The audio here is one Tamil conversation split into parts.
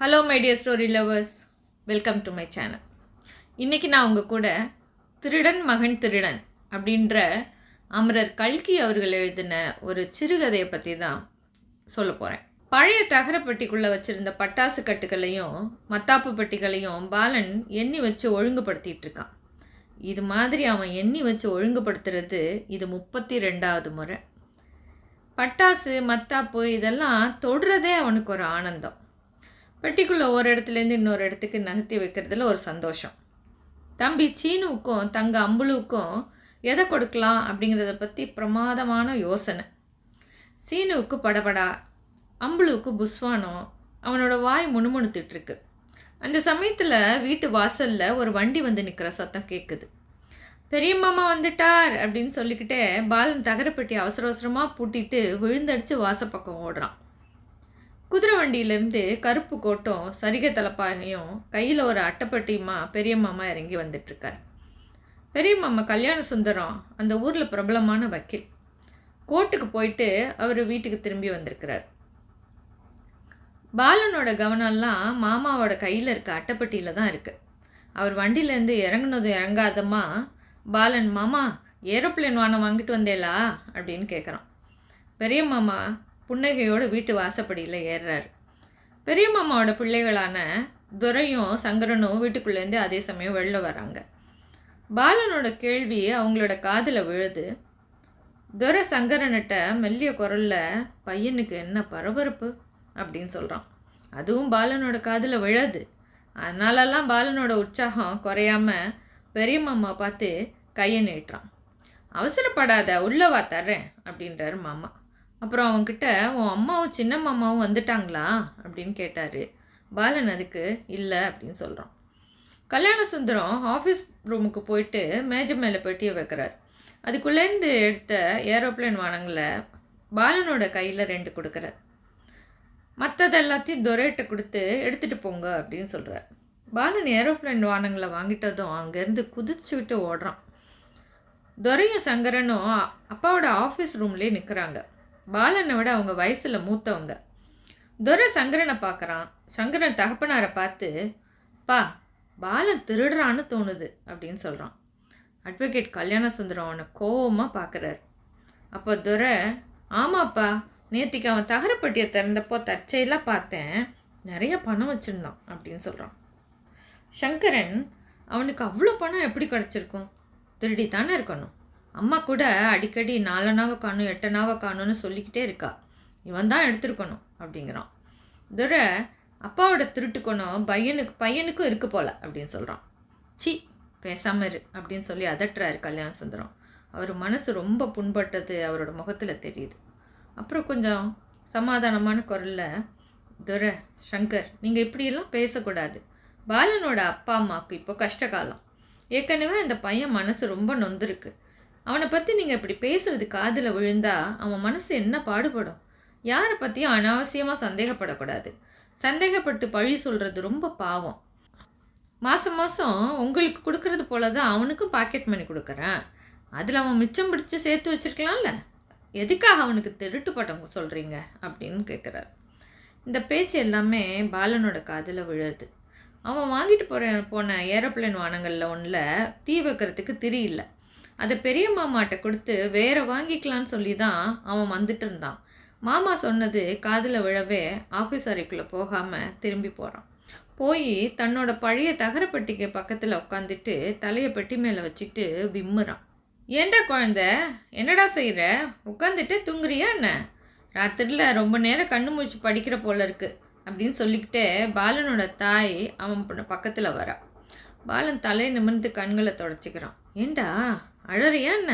Hello my story lovers welcome to my channel இன்றைக்கி நான் உங்கள் கூட திருடன் மகன் திருடன் அப்படின்ற அமரர் கல்கி அவர்கள் எழுதின ஒரு சிறுகதையை பற்றி தான் சொல்ல போகிறேன் பழைய தகரப்பட்டிக்குள்ளே வச்சுருந்த பட்டாசு கட்டுகளையும் மத்தாப்பு பெட்டிகளையும் பாலன் எண்ணி வச்சு ஒழுங்குபடுத்திட்டு இருக்கான். இது மாதிரி அவன் எண்ணி வச்சு ஒழுங்குபடுத்துறது இது முப்பத்தி ரெண்டாவது முறை. பட்டாசு மத்தாப்பு இதெல்லாம் தொடுறதே அவனுக்கு ஒரு ஆனந்தம். பெட்டிக்குள்ளே ஒரு இடத்துலேருந்து இன்னொரு இடத்துக்கு நகர்த்தி வைக்கிறதுல ஒரு சந்தோஷம். தம்பி சீனுவுக்கும் தங்க அம்புலுவுக்கும் எதை கொடுக்கலாம் அப்படிங்கிறத பற்றி பிரமாதமான யோசனை. சீனுவுக்கு படபடா அம்புலுவுக்கு புஸ்வானம் அவனோட வாய் முணுமுணுத்துட்ருக்கு. அந்த சமயத்தில் வீட்டு வாசலில் ஒரு வண்டி வந்து நிற்கிற சத்தம் கேட்குது பெரிய மாமா வந்துட்டார் அப்படின்னு சொல்லிக்கிட்டே பாலன் தகரப்பெட்டி அவசர அவசரமாக பூட்டிட்டு விழுந்தடிச்சு வாசப்பக்கம் ஓடுறான். குதிரை வண்டியிலேருந்து கருப்பு கோட்டும் சரிகை தலப்பாகையும் கையில் ஒரு அட்டைப்பட்டியுமா பெரிய மாமா இறங்கி வந்துட்டுருக்கார். பெரிய மாமா கல்யாண சுந்தரம் அந்த ஊரில் பிரபலமான வக்கீல். கோர்ட்டுக்கு போயிட்டு அவர் வீட்டுக்கு திரும்பி வந்திருக்கிறார். பாலனோட கவனம்லாம் மாமாவோட கையில் இருக்க அட்டைப்பட்டியில் தான் இருக்குது அவர் வண்டியிலேருந்து இறங்குனது இறங்காதமா பாலன் மாமா ஏரோப்ளேன் வானம் வாங்கிட்டு வந்தேலா அப்படின்னு கேட்குறான் பெரிய மாமா புன்னகையோடு வீட்டு வாசப்படியில் ஏறுறாரு. பெரிய மாமாவோட பிள்ளைகளான துரையும் சங்கரனும் வீட்டுக்குள்ளேருந்து அதே சமயம் வெளில வராங்க பாலனோட கேள்வி அவங்களோட காதில் விழுது. துரை சங்கரன்கிட்ட மெல்லிய குரலில் பையனுக்கு என்ன பரபரப்பு? அப்படின்னு சொல்கிறான் அதுவும் பாலனோட காதில் விழுது. அதனாலலாம் பாலனோட உற்சாகம் குறையாம பெரிய மாமா பார்த்து கையை நீட்டுறான். அவசரப்படாத உள்ளவா தர்றேன் அப்படின்றாரு மாமா. அப்புறம் அவன்கிட்ட உன் அம்மாவும் சின்ன மாமாவும் வந்துட்டாங்களா? அப்படின்னு கேட்டார். பாலன் அதுக்கு இல்லை அப்படின்னு சொல்கிறான் கல்யாண சுந்தரம் ஆஃபீஸ் ரூமுக்கு போயிட்டு மேஜை மேலே பெட்டியை வைக்கிறார். அதுக்குள்ளேருந்து எடுத்த ஏரோப்ளேன் வானங்களை பாலனோட கையில் ரெண்டு கொடுக்குறார். மற்றது எல்லாத்தையும் துரையிட்ட கொடுத்து எடுத்துகிட்டு போங்க அப்படின்னு சொல்கிறார் பாலன் ஏரோப்ளேன் வானங்களை வாங்கிட்டதும் அங்கேருந்து குதிச்சு விட்டு ஓடுறான். துரையும் சங்கரனும் அப்பாவோட ஆஃபீஸ் ரூம்லேயே நிற்கிறாங்க பாலனை விட அவங்க வயசில் மூத்தவங்க. துரை சங்கரனை பார்க்குறான் சங்கரன் தகப்பனாரை பார்த்து பா பாலன் திருடுறான்னு தோணுது அப்படின்னு சொல்கிறான் அட்வொகேட் கல்யாண சுந்தரம் அவனை கோவமாக பார்க்குறாரு அப்போ துரை ஆமாப்பா நேத்திக்கு அவன் தகரப்பட்டியை திறந்தப்போ தற்செயலாக பார்த்தேன். நிறைய பணம் வச்சுருந்தான் அப்படின்னு சொல்கிறான் சங்கரன் அவனுக்கு அவ்வளோ பணம் எப்படி கிடச்சிருக்கும்? திருடி தானே இருக்கணும். அம்மா கூட அடிக்கடி நாலனாவை காணும் எட்டனாவை காணும்னு சொல்லிக்கிட்டே இருக்கா. இவன் தான் எடுத்துருக்கணும் அப்படிங்கிறான். துரை அப்பாவோட திருட்டுக்கணும் பையனுக்கு பையனுக்கும் இருக்கு போல அப்படின்னு சொல்கிறான் சி பேசாமல் இரு அப்படின்னு சொல்லி அதட்டுறாரு கல்யாண சுந்தரம். அவர் மனசு ரொம்ப புண்பட்டது அவரோட முகத்தில் தெரியுது. அப்புறம் கொஞ்சம் சமாதானமான குரலில் துரை சங்கர் நீங்கள் இப்படியெல்லாம் பேசக்கூடாது. பாலனோட அப்பா அம்மாவுக்கு இப்போ கஷ்டகாலம். ஏற்கனவே அந்த பையன் மனசு ரொம்ப நொந்திருக்கு. அவனை பற்றி நீங்கள் இப்படி பேசுகிறது காதில் விழுந்தா அவன் மனசு என்ன பாடுபடும்? யாரை பற்றியும் அனாவசியமாக சந்தேகப்படக்கூடாது. சந்தேகப்பட்டு பழி சொல்கிறது ரொம்ப பாவம். மாதம் மாதம் உங்களுக்கு கொடுக்கறது போல தான் அவனுக்கும் பாக்கெட் மணி கொடுக்குறேன். அதில் அவன் மிச்சம் பிடிச்சி சேர்த்து வச்சிருக்கலாம்ல? எதுக்காக அவனுக்கு திருட்டு பட்டம் சொல்கிறீங்க அப்படின்னு கேட்குறாரு இந்த பேச்சு எல்லாமே பாலனோட காதில் விழுது. அவன் வாங்கிட்டு போகிற போன ஏரோப்ளேன் வானங்களில் ஒன்றில் தீ வைக்கிறதுக்கு திரி இல்லை. அதை பெரிய மாமாட்ட கொடுத்து வேற வாங்கிக்கலான்னு சொல்லி தான் அவன் வந்துட்டு இருந்தான். மாமா சொன்னது காதில் விழவே ஆஃபீஸ் அறைக்குள்ளே போகாமல் திரும்பி போகிறான் போய் தன்னோட பழைய தகரப்பெட்டிக்கு பக்கத்தில் உட்காந்துட்டு தலையை பெட்டி மேலே வச்சுட்டு விம்முறான். ஏண்டா குழந்த என்னடா செய்கிற உட்காந்துட்டு தூங்குறியா என்ன? ராத்திரியில் ரொம்ப நேரம் கண்ணு முழிச்சு படிக்கிற போல இருக்குது அப்படின்னு சொல்லிக்கிட்டே பாலனோட தாய் அவன் பக்கத்தில் வரா. பாலன் தலையை நிமிர்ந்து கண்களை தொடச்சிக்கிறான். ஏண்டா அழறியா என்ன?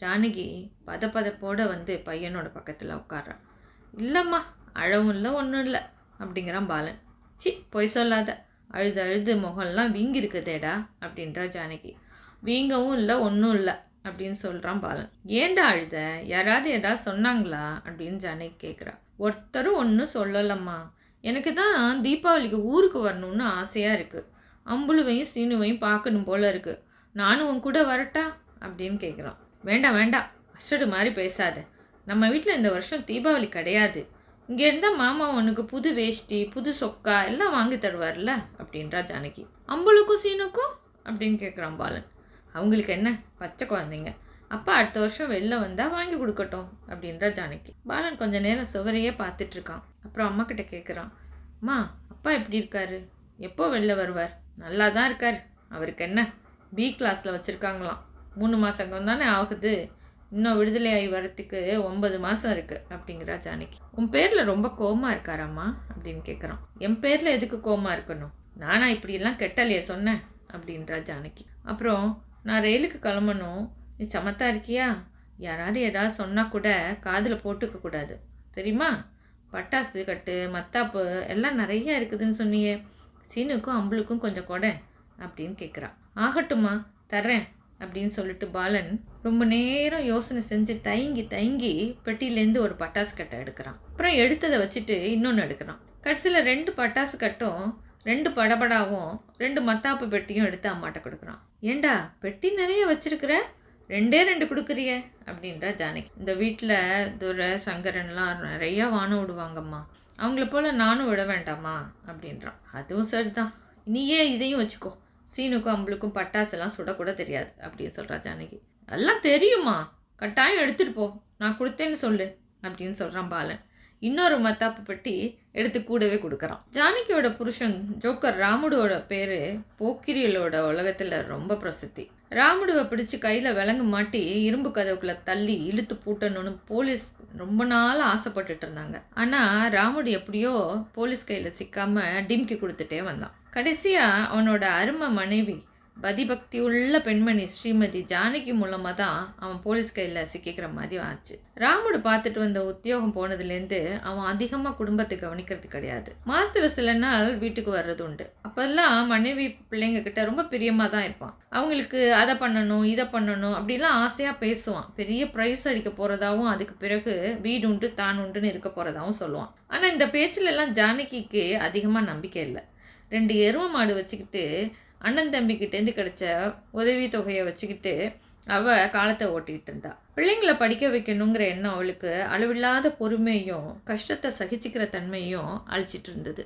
ஜானகி பத பதப்போட வந்து பையனோட பக்கத்தில் உட்காடுறான் இல்லைம்மா அழவும் இல்லை ஒன்றும் இல்லை அப்படிங்கிறான் பாலன். சி பொய் சொல்லாத. அழுது அழுது முகம்லாம் வீங்கி இருக்குதேடா அப்படின்றா ஜானகி. வீங்கவும் இல்லை ஒன்றும் இல்லை அப்படின்னு சொல்கிறான் பாலன். ஏண்டா அழுத? யாராவது ஏதாவது சொன்னாங்களா? அப்படின்னு ஜானகி கேட்குறா ஒருத்தரும் ஒன்றும் சொல்லலம்மா. எனக்கு தான் தீபாவளிக்கு ஊருக்கு வரணும்னு ஆசையாக இருக்குது அம்புலுவையும் சீனுவையும் பார்க்கணும் போல இருக்குது நானும் உன் கூட வரட்டா? அப்படின்னு கேட்குறான் வேண்டாம் வேண்டாம். அஸ்டடு மாதிரி பேசாத. நம்ம வீட்டில் இந்த வருஷம் தீபாவளி கிடையாது. இங்கே இருந்தால் மாமா உனக்கு புது வேஷ்டி புது சொக்கா எல்லாம் வாங்கி தருவார்ல? அப்படின்றா ஜானகி. அம்பளுக்கும் சீனுக்கும்? அப்படின்னு கேட்குறான் பாலன். அவங்களுக்கு என்ன? பச்சை குழந்தைங்க. அப்பா அடுத்த வருஷம் வெளில வந்தால் வாங்கி கொடுக்கட்டும் அப்படின்றா ஜானகி. பாலன் கொஞ்ச நேரம் சுவரையே பார்த்துட்ருக்கான் அப்புறம் அம்மா கிட்ட கேட்குறான் அம்மா அப்பா எப்படி இருக்காரு? எப்போ வெளில வருவார்? நல்லா தான் இருக்கார். அவருக்கு என்ன? பி கிளாஸில் வச்சுருக்காங்களாம். மூணு மாதம் தானே ஆகுது. இன்னும் விடுதலை ஆகி வரத்துக்கு ஒன்பது மாதம் இருக்குது அப்படிங்கிறா ஜானகி. உன் பேரில் ரொம்ப கோமா இருக்காராம்மா அப்படின்னு கேட்குறான் என் பேரில் எதுக்கு கோமா இருக்கணும்? நானா இப்படியெல்லாம் கெட்டலையே சொன்னேன் அப்படின்றா ஜானகி. அப்புறம் நான் ரயிலுக்கு கிளம்பணும். நீ சமத்தா இருக்கியா? யாராவது ஏதாவது சொன்னால் கூட காதில் போட்டுக்க கூடாது. தெரியுமா? பட்டாசு கட்டு மத்தாப்பு எல்லாம் நிறைய இருக்குதுன்னு சொன்னியே. சீனுக்கும் அம்பளுக்கும் கொஞ்சம் கொடை அப்படின்னு கேட்குறான் ஆகட்டுமா தர்றேன். அப்படின்னு சொல்லிட்டு பாலன் ரொம்ப நேரம் யோசனை செஞ்சு தயங்கி தயங்கி பெட்டியிலேருந்து ஒரு பட்டாசு கட்டை எடுக்கிறான். அப்புறம் எடுத்ததை வச்சுட்டு இன்னொன்று எடுக்கிறான். கடைசியில் ரெண்டு பட்டாசு கட்டும் ரெண்டு படபடாவும் ரெண்டு மத்தாப்பு பெட்டியும் எடுத்து அம்மாட்ட கொடுக்குறான். ஏண்டா பெட்டி நிறைய வச்சிருக்கிற? ரெண்டே ரெண்டு கொடுக்குறிய அப்படின்றா ஜானகி. இந்த வீட்டில் துரை சங்கரன்லாம் நிறையா வானம் விடுவாங்கம்மா. அவங்கள போல் நானும் விட வேண்டாமா அப்படின்றான். அதுவும் சரிதான். நீயே இதையும் வச்சுக்கோ. சீனுக்கும் அம்பளுக்கும் பட்டாசெல்லாம் சுடக்கூட தெரியாது அப்படின்னு சொல்கிறா ஜானகி. எல்லாம் தெரியுமா? கட்டாயம் எடுத்துகிட்டு போ. நான் கொடுத்தேன்னு சொல்லு அப்படின்னு சொல்கிறான் பாலன். இன்னொரு மத்தாப்பு பெட்டி எடுத்து கூடவே கொடுக்குறான். ஜானகியோட புருஷன் ஜோக்கர் ராமுடோட பேர் போக்கிரியலோட உலகத்தில் ரொம்ப பிரசித்தி. ராமுடுவை பிடிச்சி கையில் விலங்கு மாட்டி இரும்பு கதவுக்குள்ளே தள்ளி இழுத்து பூட்டணும்னு போலீஸ் ரொம்ப நாள் ஆசைப்பட்டுட்டு இருந்தாங்க. ஆனால் ராமுடு எப்படியோ போலீஸ் கையில் சிக்காமல் டிம்கி கொடுத்துட்டே வந்தான். கடைசியாக அவனோட அருமை மனைவி பதிபக்தி உள்ள பெண்மணி ஸ்ரீமதி ஜானகி மூலமாக தான் அவன் போலீஸ் கையில் சிக்கிக்கிற மாதிரி ஆச்சு. ராமுடு பார்த்துட்டு வந்த உத்தியோகம் போனதுலேருந்து அவன் அதிகமாக குடும்பத்தை கவனிக்கிறது கிடையாது. மாதத்தில் சில நாள் வீட்டுக்கு வர்றது உண்டு. அப்போல்லாம் மனைவி பிள்ளைங்க கிட்ட ரொம்ப பிரியமாக தான் இருப்பான். அவங்களுக்கு அதை பண்ணணும் இதை பண்ணணும் அப்படிலாம் ஆசையாக பேசுவான். பெரிய ப்ரைஸ் அடிக்க போகிறதாவும் அதுக்கு பிறகு வீடு உண்டு தான் உண்டுன்னு இருக்க போகிறதாவும் சொல்லுவான். ஆனால் இந்த பேச்சிலெல்லாம் ஜானகிக்கு அதிகமாக நம்பிக்கை இல்லை. ரெண்டு எருவ மாடு வச்சுக்கிட்டு அண்ணன் தம்பிக்கிட்டேருந்து கிடைச்ச உதவி தொகையை வச்சுக்கிட்டு அவள் காலத்தை ஓட்டிகிட்டு இருந்தா பிள்ளைங்களை படிக்க வைக்கணுங்கிற எண்ணம் அவளுக்கு அளவில்லாத பொறுமையும் கஷ்டத்தை சகிச்சுக்கிற தன்மையும் அழிச்சிட்டு இருந்தது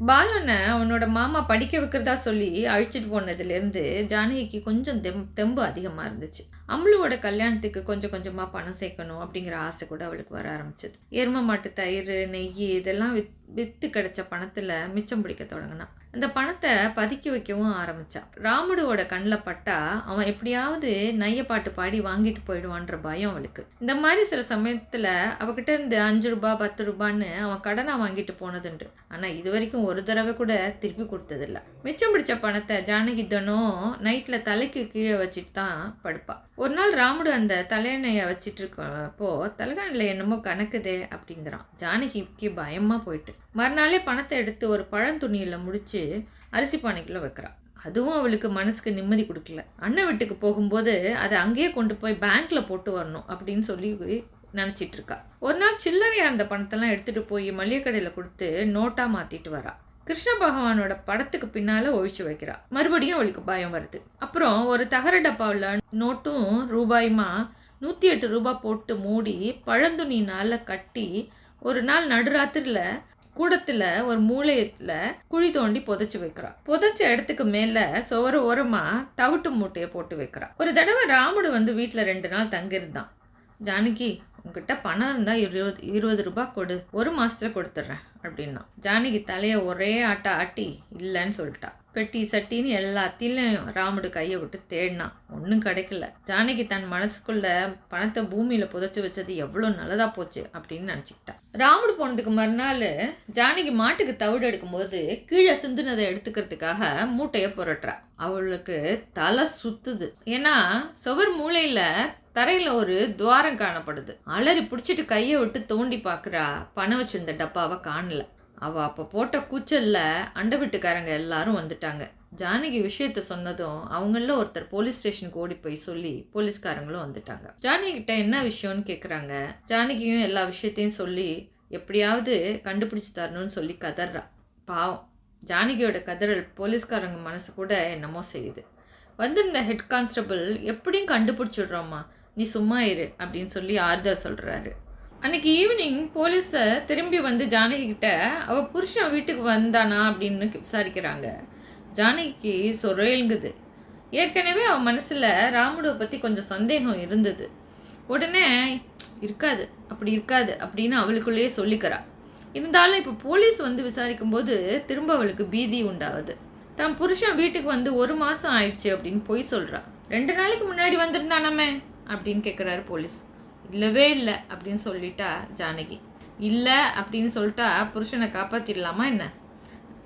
பாலனை அவனோட மாமா படிக்க வைக்கிறதா சொல்லி அழிச்சிட்டு போனதுலேருந்து ஜானகிக்கு கொஞ்சம் தெம் தெம்பு அதிகமாக இருந்துச்சு. அம்ளுவோட கல்யாணத்துக்கு கொஞ்சம் கொஞ்சமாக பணம் சேர்க்கணும் அப்படிங்கிற ஆசை கூட அவளுக்கு வர ஆரம்பிச்சது. எரும மாட்டு தயிர் நெய் இதெல்லாம் வித் விற்று கிடச்ச பணத்தில் மிச்சம் பிடிக்க தொடங்கினான். அந்த பணத்தை பதுக்கி வைக்கவும் ஆரம்பித்தான் ராமுடுவோட கண்ணில் பட்டா அவன் எப்படியாவது நைய பாட்டு பாடி வாங்கிட்டு போயிடுவான்ற பயம் அவளுக்கு. இந்த மாதிரி சில சமயத்தில் அவகிட்ட இருந்து அஞ்சு ரூபா பத்து ரூபான்னு அவன் கடனாக வாங்கிட்டு போனதுண்டு. ஆனால் இது வரைக்கும் ஒரு தடவை கூட திருப்பி கொடுத்ததில்ல. மிச்சம் பிடிச்ச பணத்தை ஜானகிதனும் நைட்டில் தலைக்கு கீழே வச்சுட்டு தான் படுப்பாள் ஒரு நாள் ராமுடு அந்த தலையணையை வச்சிட்டு இருக்கப்போ தலைகாணில் என்னமோ கணக்குதே அப்படிங்கிறான். ஜானகிக்கு பயமாக போயிட்டு. மறுநாளே பணத்தை எடுத்து ஒரு பழந்துணியில் முடிச்சு அரிசி பானைக்குள்ளே வைக்கிறாள் அதுவும் அவளுக்கு மனசுக்கு நிம்மதி கொடுக்கல. அண்ணன் வீட்டுக்கு போகும்போது அதை அங்கேயே கொண்டு போய் பேங்க்ல போட்டு வரணும் அப்படின்னு சொல்லி நினச்சிட்டு இருக்கா. ஒரு நாள் சில்லறையாக இருந்த பணத்தெல்லாம் எடுத்துகிட்டு போய் மளிகை கடையில் கொடுத்து நோட்டாக மாற்றிட்டு வரா. கிருஷ்ண பகவானோட படத்துக்கு பின்னால் ஒழிச்சு வைக்கிறா. மறுபடியும் அவளுக்கு பயம் வருது. அப்புறம் ஒரு தகர டப்பாவில் நோட்டும் ரூபாயுமா நூற்றி எட்டு ரூபாய் போட்டு மூடி பழந்துணினால் கட்டி ஒரு நாள் நடுராத்திரியில் கூடத்தில் ஒரு மூளையத்தில் குழி தோண்டி புதைச்சி வைக்கிறா. புதைச்ச இடத்துக்கு மேலே சுவர ஓரமாக தவிட்டு மூட்டையை போட்டு வைக்கிறா. ஒரு தடவை ராமுடு வந்து வீட்டில் ரெண்டு நாள் தங்கியிருந்தான். ஜானகி உங்ககிட்ட பணம் இருந்தால் இருபது இருபது ரூபாய் கொடு. ஒரு மாதத்துல கொடுத்துட்றேன் அப்படின்னா. ஜானகி தலையை ஒரே ஆட்டை ஆட்டி இல்லைன்னு சொல்லிட்டா. பெட்டி சட்டின்னு எல்லாத்திலையும் ராமுடு கையை விட்டு தேடினான். ஒன்றும் கிடைக்கல. ஜானகி தன் மனசுக்குள்ள பணத்தை பூமியில் புதைச்சி வச்சது எவ்வளோ நல்லதாக போச்சு அப்படின்னு நினச்சிக்கிட்டான் ராமுடு போனதுக்கு மறுநாள் ஜானகி மாட்டுக்கு தவிடு எடுக்கும்போது கீழே சிந்துனதை எடுத்துக்கிறதுக்காக மூட்டையை புரட்டுறா. அவளுக்கு தலை சுத்துது. ஏன்னா சுவர் மூளையில் தரையில் ஒரு துவாரம் காணப்படுது. அலறி பிடிச்சிட்டு கையை விட்டு தோண்டி பார்க்குறா பணம் வச்சிருந்த டப்பாவை காணல. அவள் அப்போ போட்ட கூச்சலில் அண்ட வீட்டுக்காரங்க எல்லாரும் வந்துட்டாங்க. ஜானகி விஷயத்த சொன்னதும் அவங்கள ஒருத்தர் போலீஸ் ஸ்டேஷனுக்கு ஓடி போய் சொல்லி போலீஸ்காரங்களும் வந்துட்டாங்க. ஜானகி கிட்ட என்ன விஷயம்னு கேட்குறாங்க ஜானகியும் எல்லா விஷயத்தையும் சொல்லி எப்படியாவது கண்டுபிடிச்சு தரணும்னு சொல்லி கதறா. பாவம். ஜானகியோட கதறல் போலீஸ்காரங்க மனசு கூட என்னமோ செய்யுது. வந்திருந்த ஹெட் கான்ஸ்டபிள் எப்படியும் கண்டுபிடிச்சிடுறோம்மா. நீ சும்மா இரு அப்படின்னு சொல்லி ஆறுதல் சொல்கிறாரு அன்றைக்கி ஈவினிங் போலீஸை திரும்பி வந்து ஜானகிக்கிட்ட அவள் புருஷன் வீட்டுக்கு வந்தானா? அப்படின்னு விசாரிக்கிறாங்க. ஜானகிக்கு சொரேங்குது ஏற்கனவே அவன் மனசில் ராமுடுவை பற்றி கொஞ்சம் சந்தேகம் இருந்தது. உடனே இருக்காது அப்படி இருக்காது அப்படின்னு அவளுக்குள்ளேயே சொல்லிக்கிறா. இருந்தாலும் இப்போ போலீஸ் வந்து விசாரிக்கும்போது திரும்ப அவளுக்கு பீதி உண்டாகுது. தான் புருஷன் வீட்டுக்கு வந்து ஒரு மாதம் ஆயிடுச்சு அப்படின்னு பொய் சொல்கிறா ரெண்டு நாளைக்கு முன்னாடி வந்திருந்தானமே அப்படின்னு கேட்குறாரு போலீஸ் இல்லவே இல்லை அப்படின்னு சொல்லிட்டா ஜானகி. இல்லை அப்படின்னு சொல்லிட்டா புருஷனை காப்பாற்றிடலாமா என்ன?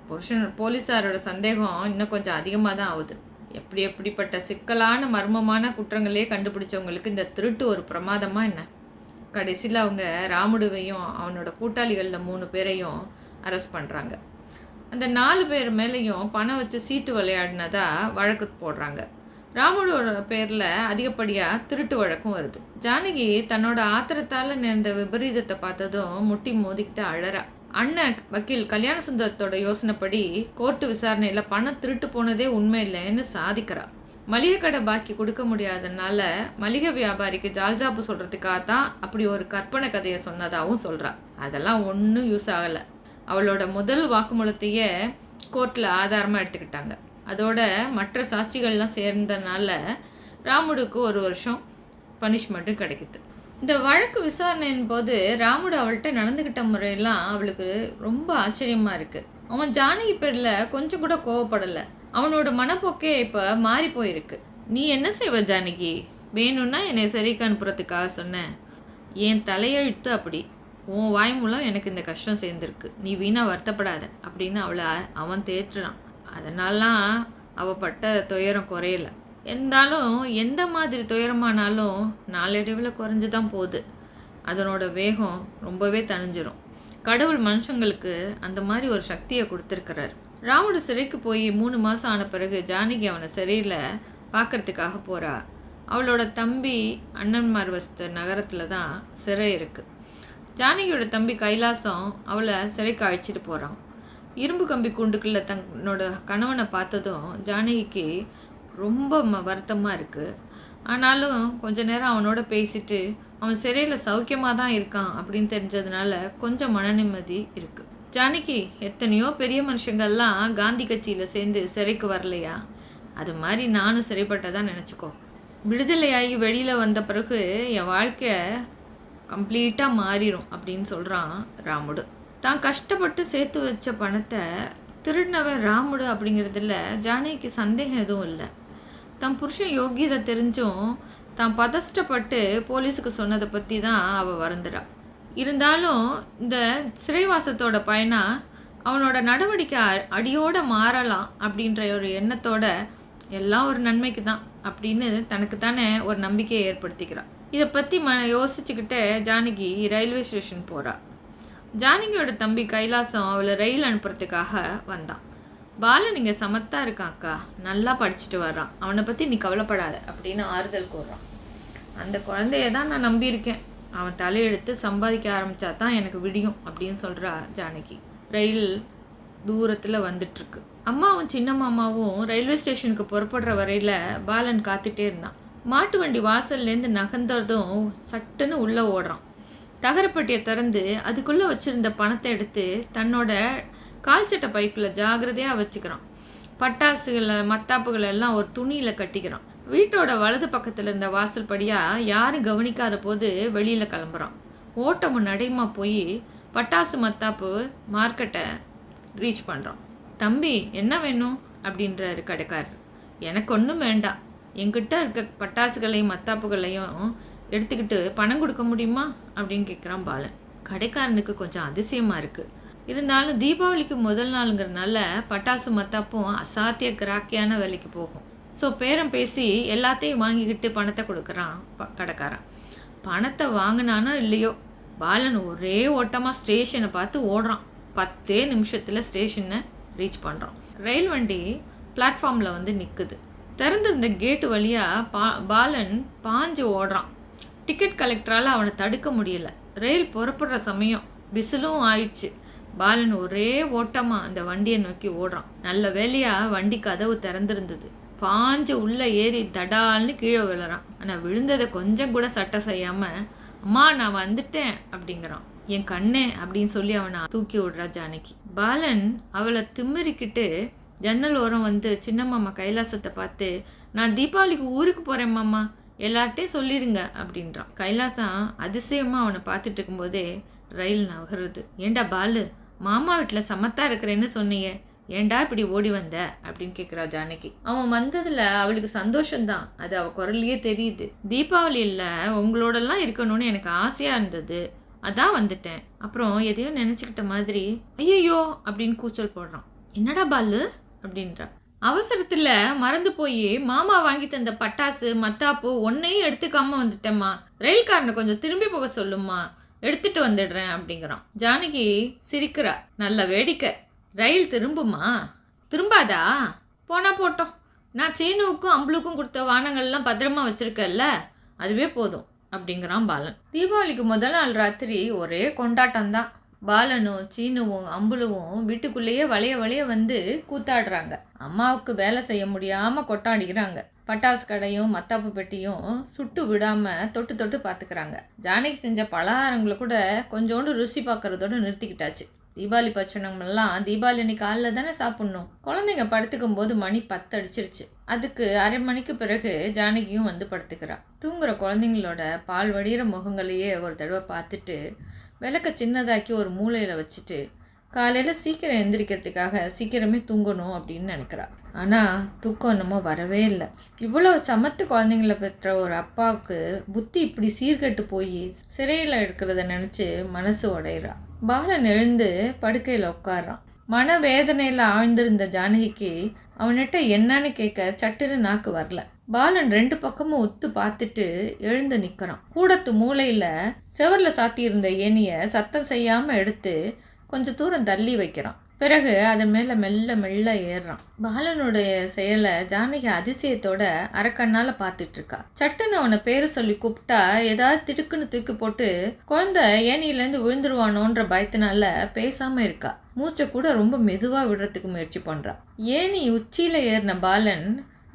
புருஷன் போலீஸாரோட சந்தேகம் இன்னும் கொஞ்சம் அதிகமாக தான் ஆகுது. எப்படி எப்படிப்பட்ட சிக்கலான மர்மமான குற்றங்களே கண்டுபிடிச்சவங்களுக்கு இந்த திருட்டு ஒரு பிரமாதமாக என்ன? கடைசியில் அவங்க ராமுடுவையும் அவனோட கூட்டாளிகளில் மூணு பேரையும் அரெஸ்ட் பண்ணுறாங்க அந்த நாலு பேர் மேலேயும் பணம் வச்சு சீட்டு விளையாடினதா வழக்கு போடுறாங்க. ராமுடோட பேரில் அதிகப்படியாக திருட்டு வழக்கும் வருது. ஜானகி தன்னோட ஆத்திரத்தால் நேர்ந்த விபரீதத்தை பார்த்ததும் முட்டி மோதிக்கிட்டு அழறா. அண்ணன் வக்கீல் கல்யாண சுந்தரத்தோட யோசனைப்படி கோர்ட்டு விசாரணையில் பணம் திருட்டு போனதே உண்மை இல்லைன்னு சாதிக்கிறா. மளிகை கடை பாக்கி கொடுக்க முடியாதனால மளிகை வியாபாரிக்கு ஜால்ஜாப்பு சொல்கிறதுக்காக தான் அப்படி ஒரு கற்பனை கதையை சொன்னதாகவும் சொல்கிறா அதெல்லாம் ஒன்றும் யூஸ் ஆகலை. அவளோட முதல் வாக்குமூலத்தையே கோர்ட்டில் ஆதாரமாக எடுத்துக்கிட்டாங்க. அதோட மற்ற சாட்சிகள்லாம் சேர்ந்தனால ராமுடுக்கு ஒரு வருஷம் பனிஷ்மெண்ட்டும் கிடைக்குது. இந்த வழக்கு விசாரணையின் போது ராமுடு அவள்கிட்ட நடந்துக்கிட்ட முறையெல்லாம் அவளுக்கு ரொம்ப ஆச்சரியமாக இருக்குது அவன் ஜானகி பேரில் கொஞ்சம் கூட கோவப்படலை. அவனோட மனப்போக்கே இப்போ மாறி போயிருக்கு. நீ என்ன செய்வ ஜானகி? வேணும்னா என்னை சரிக்கு அனுப்புறதுக்காக சொன்னேன் என் தலையெழுத்து அப்படி? உன் வாய் மூலம் எனக்கு இந்த கஷ்டம் சேர்ந்துருக்கு. நீ வீணாக வருத்தப்படாத அப்படின்னு அவளை அவன் தேற்றுறான். அதனாலாம் அவள் பட்ட துயரம் குறையல. இருந்தாலும் எந்த மாதிரி துயரமானாலும் நாளடைவில் குறைஞ்சு தான் போகுது. அதனோட வேகம் ரொம்பவே தணிஞ்சிரும். கடவுள் மனுஷங்களுக்கு அந்த மாதிரி ஒரு சக்தியை கொடுத்துருக்கிறார். ராமுடு சிறைக்கு போய் மூணு மாதம் ஆன பிறகு ஜானகி அவனை சிறையில் பார்க்கறதுக்காக போகிறா அவளோட தம்பி அண்ணன்மார் வசித்த நகரத்தில் தான் சிறை இருக்குது ஜானகியோட தம்பி கைலாசம் அவளை சிறைக்கு அழைச்சிட்டு போகிறான் இரும்பு கம்பி கூண்டுக்குள்ளே தன்னோட கணவனை பார்த்ததும் ஜானகிக்கு ரொம்ப ம வருத்தமாக இருக்குது ஆனாலும் கொஞ்ச நேரம் அவனோட பேசிட்டு அவன் சிறையில் சௌக்கியமாக தான் இருக்கான் அப்படின்னு தெரிஞ்சதுனால கொஞ்சம் மன நிம்மதி இருக்குது ஜானகி எத்தனையோ பெரிய மனுஷங்கள்லாம் காந்தி கட்சியில் சேர்ந்து சிறைக்கு வரலையா? அது மாதிரி நானும் சிறைப்பட்டதான் நினச்சிக்கோ. விடுதலையாகி வெளியில் வந்த பிறகு என் வாழ்க்கை கம்ப்ளீட்டாக மாறிடும் அப்படின்னு சொல்கிறான் ராமுடு. தான் கஷ்டப்பட்டு சேர்த்து வச்ச பணத்தை திருடினவன் ராமுடு அப்படிங்கிறதுல ஜானகிக்கு சந்தேகம் எதுவும் இல்லை. தன் புருஷன் யோகியதை தெரிஞ்சும் தான் பதஷ்டப்பட்டு போலீஸுக்கு சொன்னதை பற்றி தான் அவள் வருந்துறா. இருந்தாலும் இந்த சிறைவாசத்தோட பயனா அவனோட நடவடிக்கை அடியோடு அடியோட மாறலாம் அப்படின்ற ஒரு எண்ணத்தோட எல்லாம் ஒரு நன்மைக்கு தான் அப்படின்னு தனக்கு தானே ஒரு நம்பிக்கையை ஏற்படுத்திக்கிறான் இதை பற்றி ம யோசிச்சுக்கிட்டே ஜானகி ரயில்வே ஸ்டேஷன் போகிறாள் ஜானகியோட தம்பி கைலாசம் அவளை ரயில் அனுப்புறதுக்காக வந்தான். பாலன் இங்கே சமத்தா இருக்கான் அக்கா. நல்லா படிச்சுட்டு வர்றான். அவனை பற்றி நீ கவலைப்படாத அப்படின்னு ஆறுதல் கூறுறான். அந்த குழந்தைய தான் நான் நம்பியிருக்கேன். அவன் தலையெடுத்து சம்பாதிக்க ஆரம்பிச்சா தான் எனக்கு விடியும் அப்படின்னு சொல்கிறா ஜானகி. ரயில் தூரத்தில் வந்துட்டுருக்கு. அம்மாவும் சின்ன மாமாவும் ரயில்வே ஸ்டேஷனுக்கு புறப்படுற வரையில் பாலன் காத்துட்டே இருந்தான். மாட்டு வண்டி வாசல்லேருந்து நகர்ந்ததும் சட்டுன்னு உள்ளே ஓடுறான். தகரப்பட்டியை திறந்து அதுக்குள்ளே வச்சுருந்த பணத்தை எடுத்து தன்னோட கால் சட்டை பைக்குள்ளே ஜாகிரதையாக வச்சுக்கிறான். பட்டாசுகளை மத்தாப்புகளை எல்லாம் ஒரு துணியில் கட்டிக்கிறான். வீட்டோட வலது பக்கத்தில் இருந்த வாசல் படியாக யாரும் கவனிக்காத போது வெளியில் கிளம்புறான். ஓட்டமும் நடைமா போய் பட்டாசு மத்தாப்பு மார்க்கெட்டை ரீச் பண்ணுறான் தம்பி என்ன வேணும்? அப்படின்றாரு கடைக்காரர். எனக்கு ஒன்றும் வேண்டாம். என்கிட்ட இருக்க பட்டாசுகளையும் மத்தாப்புகளையும் எடுத்துக்கிட்டு பணம் கொடுக்க முடியுமா? அப்படின்னு கேட்குறான் பாலன். கடைக்காரனுக்கு கொஞ்சம் அதிசயமாக இருக்குது இருந்தாலும் தீபாவளிக்கு முதல் நாளுங்கிறனால பட்டாசு மத்தாப்பும் அசாத்திய கிராக்கியான வேலைக்கு போகும். ஸோ பேரம் பேசி எல்லாத்தையும் வாங்கிக்கிட்டு பணத்தை கொடுக்குறான் ப கடைக்காரன். பணத்தை வாங்கினானோ இல்லையோ பாலன் ஒரே ஓட்டமாக ஸ்டேஷனை பார்த்து ஓடுறான். பத்தே நிமிஷத்தில் ஸ்டேஷனை ரீச் பண்ணுறான் ரயில் வண்டி பிளாட்ஃபார்மில் வந்து நிற்குது திறந்திருந்த கேட்டு வழியாக பா பாலன் பாஞ்சு ஓடுறான். டிக்கெட் கலெக்டரால் அவனை தடுக்க முடியல. ரயில் புறப்படுற சமயம் விசிலும் ஆயிடுச்சு. பாலன் ஒரே ஓட்டமாக அந்த வண்டியை நோக்கி ஓடுறான். நல்ல வேலையாக வண்டி கதவு திறந்திருந்தது. பாஞ்சு உள்ளே ஏறி தடால்னு கீழே விழுறான். ஆனால் விழுந்ததை கொஞ்சம் கூட சட்டை செய்யாமல் அம்மா நான் வந்துட்டேன் அப்படிங்கிறான். என் கண்ணே அப்படின்னு சொல்லி அவனை தூக்கி விடுறா ஜானகி. பாலன் அவளை திமிரிக்கிட்டு ஜன்னல் ஓரம் வந்து சின்ன கைலாசத்தை பார்த்து நான் தீபாவளிக்கு ஊருக்கு போகிறேன் மாமா. எல்லார்ட்டையும் சொல்லிடுங்க அப்படின்றான். கைலாசம் அதிசயமாக அவனை பார்த்துட்டு இருக்கும்போதே ரயில் நகருது. ஏண்டா பாலு மாமா வீட்டில் சமத்தா இருக்கிறேன்னு சொன்னீங்க. ஏண்டா இப்படி ஓடி வந்த? அப்படின்னு கேட்குறா ஜானகி. அவன் வந்ததில் அவளுக்கு சந்தோஷம்தான். அது அவள் குரல்லையே தெரியுது. தீபாவளியில் உங்களோடலாம் இருக்கணும்னு எனக்கு ஆசையாக இருந்தது. அதான் வந்துட்டேன். அப்புறம் எதையோ நினச்சிக்கிட்ட மாதிரி ஐயையோ! அப்படின்னு கூச்சல் போடுறான். என்னடா பாலு? அப்படின்றா. அவசரத்தில் மறந்து போய் மாமா வாங்கி தந்த பட்டாசு மத்தாப்பு ஒன்னையும் எடுத்துக்காம வந்துட்டேம்மா. ரயில்காரனை கொஞ்சம் திரும்பி போக சொல்லுமா எடுத்துட்டு வந்துடுறேன் அப்படிங்கிறான். ஜானகி சிரிக்கிறா. நல்ல வேடிக்கை. ரயில் திரும்புமா? திரும்பாதா? போனால் போட்டோம். நான் சீனுவுக்கும் அம்பளுக்கும் கொடுத்த வானங்கள்லாம் பத்திரமா வச்சிருக்கல்ல அதுவே போதும் அப்படிங்கிறான் பாலன். தீபாவளிக்கு முதல் நாள் ராத்திரி ஒரே கொண்டாட்டம் தான் பாலனும் சீனுவும் அம்புலுவும் வீட்டுக்குள்ளேயே வளைய வளைய வந்து கூத்தாடுறாங்க. அம்மாவுக்கு வேலை செய்ய முடியாமல் கொட்டாடிக்கிறாங்க. பட்டாசு கடையும் மத்தாப்பு பெட்டியும் சுட்டு விடாமல் தொட்டு தொட்டு பார்த்துக்கிறாங்க ஜானகி செஞ்ச பலகாரங்களை கூட கொஞ்சோண்டு ருசி பார்க்குறதோடு நிறுத்திக்கிட்டாச்சு. தீபாவளி பட்சணமெல்லாம் தீபாவளி அன்னைக்கு காலைல தானே சாப்பிட்ணும். குழந்தைங்க படுத்துக்கும் போது மணி பத்து அடிச்சிருச்சு. அதுக்கு அரை மணிக்கு பிறகு ஜானகியும் வந்து படுத்துக்கிறா. தூங்குற குழந்தைங்களோட பால் வடிகிற முகங்களையே ஒரு தடவை பார்த்துட்டு விளக்க சின்னதாக்கி ஒரு மூலையில் வச்சுட்டு காலையில் சீக்கிரம் எந்திரிக்கிறதுக்காக சீக்கிரமே தூங்கணும் அப்படின்னு நினைக்கிறா. ஆனால் தூக்கம் என்னமோ வரவே இல்லை. இவ்வளோ சமத்து குழந்தைங்கள பெற்ற ஒரு அப்பாவுக்கு புத்தி இப்படி சீர்கெட்டு போய் சிறையில் இருக்கிறத நினச்சி மனசு உடையிறா. பாலன் எழுந்து படுக்கையில் உட்கார்றான் மன வேதனையில் ஆழ்ந்திருந்த ஜானகிக்கு அவன்கிட்ட என்னன்னு கேட்க சட்டுன்னு நாக்கு வரல. பாலன் ரெண்டு பக்கமும் ஒத்து பார்த்துட்டு எழுந்து நிற்கிறான். கூடத்து மூலையில் செவரில் சாத்தியிருந்த ஏனியை சத்தம் செய்யாமல் எடுத்து கொஞ்சம் தூரம் தள்ளி வைக்கிறான். பிறகு அதன் மேலே மெல்ல மெல்ல ஏறுறான். பாலனுடைய செயலை ஜானகி அதிசயத்தோட அரக்கண்ணால் பார்த்துட்டு இருக்கா. சட்டுன்னு அவனை பேரை சொல்லி கூப்பிட்டா ஏதாவது திடுக்குன்னு தூக்கி போட்டு குழந்தை ஏனியிலேருந்து விழுந்துருவானோன்ற பயத்தினால பேசாமல் இருக்கா. மூச்சை கூட ரொம்ப மெதுவாக விடுறதுக்கு முயற்சி பண்ணுறான் ஏனி உச்சியில் ஏறின பாலன்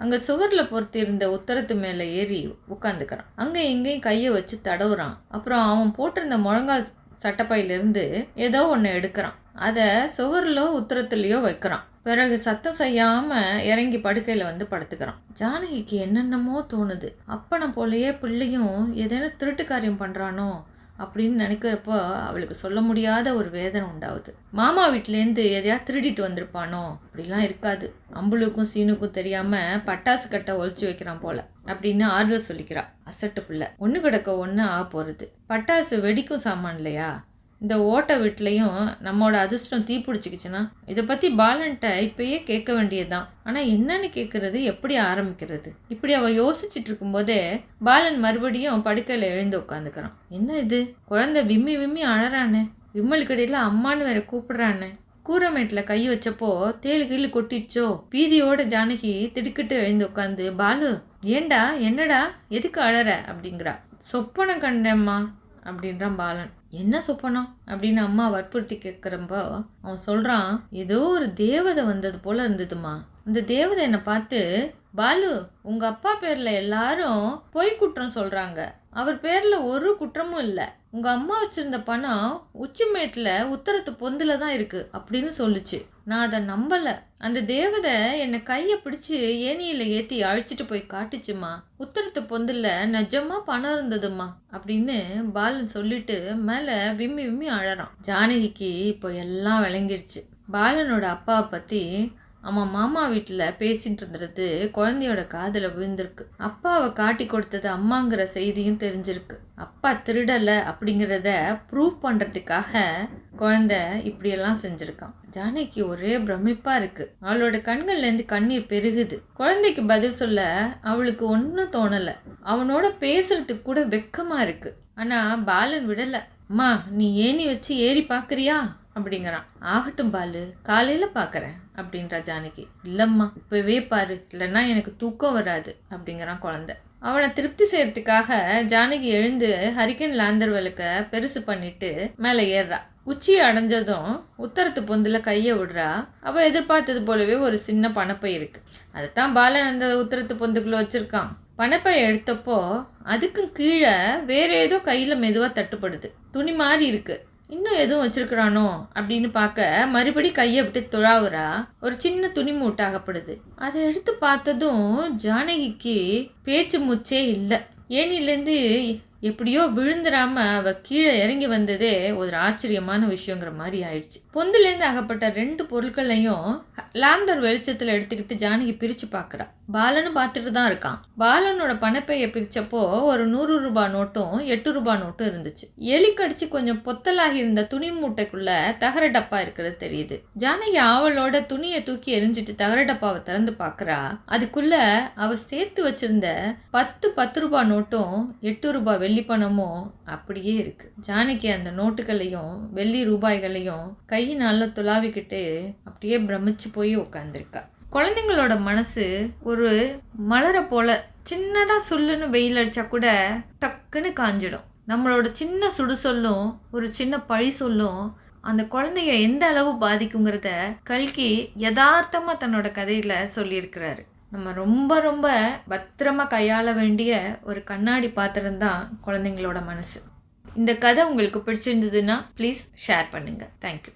அங்கே சுவரில் பொறுத்திருந்த உத்தரத்து மேலே ஏறி உட்காந்துக்கிறான் அங்கே இங்கேயும் கையை வச்சு தடவுறான். அப்புறம் அவன் போட்டிருந்த முழங்கால் சட்டப்பையிலிருந்து ஏதோ ஒன்று எடுக்கிறான். அதை சுவரிலோ உத்தரத்துலேயோ வைக்கிறான். பிறகு சத்தம் செய்யாமல் இறங்கி படுக்கையில் வந்து படுத்துக்கிறான். ஜானகிக்கு என்னென்னமோ தோணுது. அப்பனை போலயே பிள்ளையும் ஏதேனும் திருட்டு காரியம் பண்ணுறானோ அப்படின்னு நினைக்கிறப்போ அவளுக்கு சொல்ல முடியாத ஒரு வேதனை உண்டாகுது. மாமா வீட்டிலேருந்து எதையா திருடிட்டு வந்திருப்பானோ? அப்படிலாம் இருக்காது. அம்புலுக்கும் சீனுக்கும் தெரியாமல் பட்டாசு கட்டை ஒழிச்சு வைக்கிறான் போல அப்படின்னு ஆறுதல் சொல்லிக்கிறான் அசட்டு பிள்ளை ஒன்று கிடக்க ஒன்று ஆக போகிறது பட்டாசு வெடிக்கும் சாமான் இல்லையா? இந்த ஓட்டை வீட்லேயும் நம்மோட அதிர்ஷ்டம் தீப்பிடிச்சிக்கிச்சுன்னா இதை பற்றி பாலன்ட்ட இப்பயே கேட்க வேண்டியதுதான். ஆனால் என்னன்னு கேட்குறது எப்படி ஆரம்பிக்கிறது? இப்படி அவள் யோசிச்சுட்டு இருக்கும்போதே பாலன் மறுபடியும் படுக்கையில் எழுந்து உட்காந்துக்கிறான் என்ன இது? குழந்தை விம்மி விம்மி அழறானே. விம்மலுக்கடியில் அம்மான்னு வேற கூப்பிடுறானே. கூரமேட்டில் கை வச்சப்போ தேளு கீழு கொட்டிடுச்சோ? பீதியோட ஜானகி திடுக்கிட்டு எழுந்து உட்காந்து பாலு ஏண்டா என்னடா எதுக்கு அழற? அப்படிங்கிறா. சொப்பனம் கண்டேம்மா அப்படின்றான் பாலன். என்ன சொப்பனம்? அப்படின்னு அம்மா வற்புறுத்தி கேட்குறப்போ அவன் சொல்கிறான் ஏதோ ஒரு தேவதை வந்தது போல் இருந்ததுமா. அந்த தேவதை என்னை பார்த்து பாலு உங்கள் அப்பா பேரில் எல்லாரும் பொய் குற்றம் சொல்கிறாங்க அவர் பேரில் ஒரு குற்றமும் இல்லை. உங்கள் அம்மா வச்சுருந்த பணம் உச்சிமேட்டில் உத்தரத்து பொந்தில் தான் இருக்குது அப்படின்னு சொல்லுச்சு. நான் அதை நம்பலை. அந்த தேவதை என்னை கையை பிடிச்சி ஏனியில் ஏற்றி அழைச்சிட்டு போய் காட்டுச்சுமா. உத்தரத்து பொந்தில் நிஜமாக பணம் இருந்ததுமா அப்படின்னு பாலன் சொல்லிட்டு மேலே விம்மி விம்மி அழறான். ஜானகிக்கு இப்போ எல்லாம் விளங்கிருச்சு. பாலனோட அப்பாவை பற்றி அவன் மாமா வீட்டில் பேசிகிட்டு இருந்தது குழந்தையோட காதில் விழுந்திருக்கு. அப்பாவை காட்டி கொடுத்தது அம்மாங்கிற செய்தியும் தெரிஞ்சிருக்கு. அப்பா திருடலை அப்படிங்கிறத ப்ரூவ் பண்ணுறதுக்காக குழந்தை இப்படியெல்லாம் செஞ்சுருக்கான். ஜானகி ஒரே பிரமிப்பாக இருக்குது அவளோட கண்கள்லேருந்து கண்ணீர் பெருகுது. குழந்தைக்கு பதில் சொல்ல அவளுக்கு ஒன்றும் தோணலை. அவனோட பேசுறதுக்கு கூட வெக்கமாக இருக்குது ஆனால் பாலன் விடலை. அம்மா நீ ஏணி வச்சு ஏறி பார்க்குறியா அப்படிங்கிறான். ஆகட்டும் பாலு. காலையில் பார்க்குறேன் அப்படின்றா ஜானகி. இல்லைம்மா இப்போவே பாரு இல்லைன்னா எனக்கு தூக்கம் வராது அப்படிங்கிறான் குழந்தை. அவனை திருப்தி செய்யறதுக்காக ஜானகி எழுந்து ஹரிக்கன் லாந்தர் விளக்க பெருசு பண்ணிட்டு மேலே ஏறுறா. உச்சியை அடைஞ்சதும் உத்தரத்து பொந்தில் கையை விடுறா. அவள் எதிர்பார்த்தது போலவே ஒரு சின்ன பணப்பை இருக்கு. அதைத்தான் பாலன் அந்த உத்தரத்து பொந்துக்குள்ளே வச்சுருக்கான். பணப்பை எடுத்தப்போ அதுக்கும் கீழே வேற ஏதோ கையில் மெதுவாக தட்டுப்படுது. துணி மாதிரி இருக்குது இன்னும் எதுவும் வச்சிருக்கிறானோ அப்படின்னு பார்க்க மறுபடி கையை விட்டு துழாவுறா. ஒரு சின்ன துணி மூட்டை அகப்படுது அதை எடுத்து பார்த்ததும் ஜானகிக்கு பேச்சு மூச்சே இல்லை. ஏனிலேருந்து எப்படியோ விழுந்துடாம அவ கீழே இறங்கி வந்ததே ஒரு ஆச்சரியமான விஷயங்கிற மாதிரி ஆயிடுச்சு. பொந்துலேருந்து அகப்பட்ட ரெண்டு பொருட்களையும் லாந்தர் வெளிச்சத்தில் எடுத்துக்கிட்டு ஜானகி பிரித்து பார்க்குறா பாலனும் பார்த்துட்டு தான் இருக்கான். பாலனோட பணப்பையை பிரிச்சப்போ ஒரு நூறு ரூபாய் நோட்டும் எட்டு ரூபாய் நோட்டும் இருந்துச்சு. எலி கடிச்சு கொஞ்சம் பொத்தலாகி இருந்த துணி மூட்டைக்குள்ள தகர டப்பா இருக்கிறது தெரியுது. ஜானகி ஆவலோட துணியை தூக்கி எரிஞ்சிட்டு தகர டப்பாவை திறந்து பார்க்கறா அதுக்குள்ள அவ சேர்த்து வச்சிருந்த பத்து பத்து ரூபாய் நோட்டும் எட்டு ரூபாய் வெள்ளி பணமும் அப்படியே இருக்குது ஜானகி அந்த நோட்டுகளையும் வெள்ளி ரூபாய்களையும் கையினால துளாவிக்கிட்டு அப்படியே பிரமிச்சு போய் உட்காந்துருக்கா குழந்தைங்களோட மனசு ஒரு மலரை போல சின்னதாக சொல்லுன்னு வெயில் அடித்தா கூட டக்குன்னு காஞ்சிடும். நம்மளோட சின்ன சுடு சொல்லும் ஒரு சின்ன பழி சொல்லும் அந்த குழந்தைய எந்த அளவு பாதிக்குங்கிறத கல்கி யதார்த்தமாக தன்னோட கதையில் சொல்லியிருக்கிறாரு. நம்ம ரொம்ப ரொம்ப பத்திரமா கையாள வேண்டிய ஒரு கண்ணாடி பாத்திரம் தான் குழந்தைங்களோட மனசு. இந்த கதை உங்களுக்கு பிடிச்சிருந்ததுன்னா ப்ளீஸ் ஷேர் பண்ணுங்கள் தேங்க்யூ